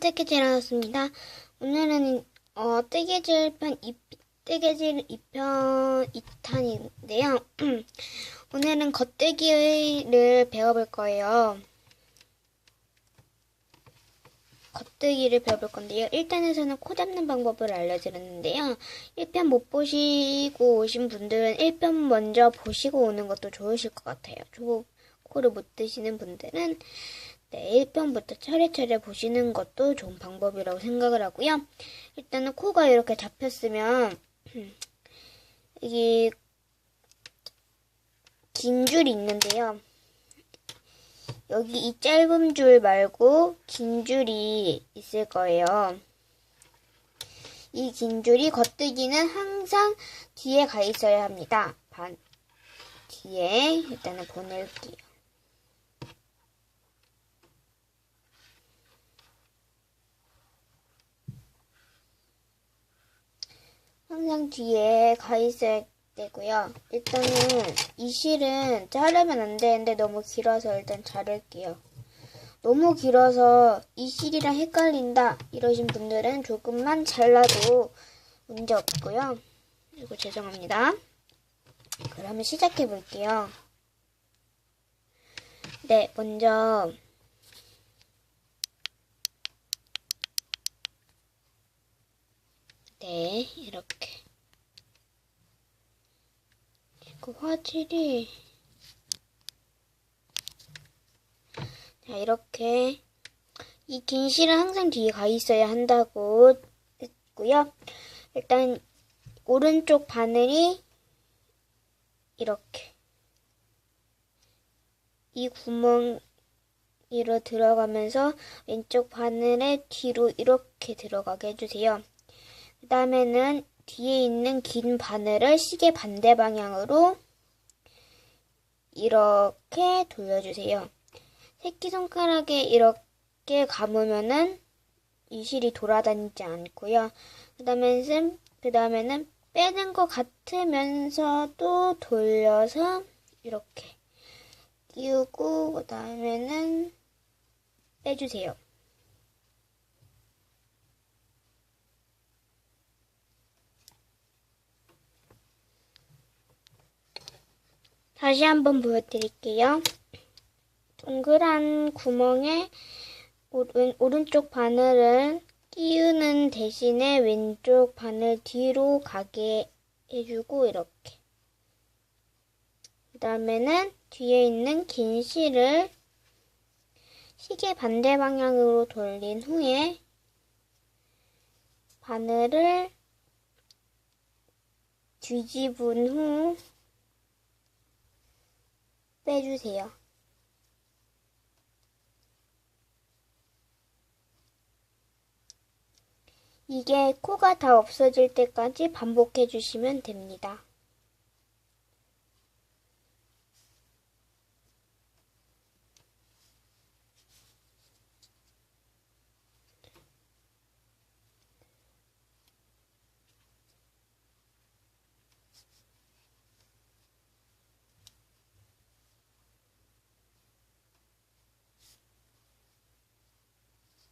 뜨개질 하였습니다. 오늘은 어, 뜨개질 편 2, 뜨개질 2편 2탄인데요. 오늘은 겉뜨기를 배워볼 거예요. 겉뜨기를 배워볼 건데요. 1탄에서는 코 잡는 방법을 알려드렸는데요. 1편 못 보시고 오신 분들은 1편 먼저 보시고 오는 것도 좋으실 것 같아요. 저 코를 못 드시는 분들은 네, 1편부터 차례차례 보시는 것도 좋은 방법이라고 생각을 하고요. 일단은 코가 이렇게 잡혔으면 이게 긴 줄이 있는데요. 여기 이 짧은 줄 말고 긴 줄이 있을 거예요. 이 긴 줄이 겉뜨기는 항상 뒤에 가 있어야 합니다. 반 뒤에 일단은 보낼게요. 항상 뒤에 가 있어야 되고요. 일단은 이 실은 자르면 안 되는데 너무 길어서 일단 자를게요. 너무 길어서 이 실이랑 헷갈린다 이러신 분들은 조금만 잘라도 문제 없고요. 그리고 죄송합니다. 그러면 시작해 볼게요. 네, 먼저 네, 이렇게. 그 화질이 자, 이렇게 이 긴 실은 항상 뒤에 가 있어야 한다고 했고요. 일단 오른쪽 바늘이 이렇게 이 구멍으로 들어가면서 왼쪽 바늘의 뒤로 이렇게 들어가게 해주세요. 그 다음에는 뒤에 있는 긴 바늘을 시계 반대 방향으로 이렇게 돌려주세요. 새끼손가락에 이렇게 감으면은 이 실이 돌아다니지 않고요. 그 다음에는, 그 다음에는 빼는 것 같으면서도 돌려서 이렇게 끼우고, 그 다음에는 빼주세요. 다시 한번 보여드릴게요. 동그란 구멍에 오른, 오른쪽 바늘을 끼우는 대신에 왼쪽 바늘 뒤로 가게 해주고 이렇게 그 다음에는 뒤에 있는 긴 실을 시계 반대 방향으로 돌린 후에 바늘을 뒤집은 후 빼주세요. 이게 코가 다 없어질 때까지 반복해 주시면 됩니다.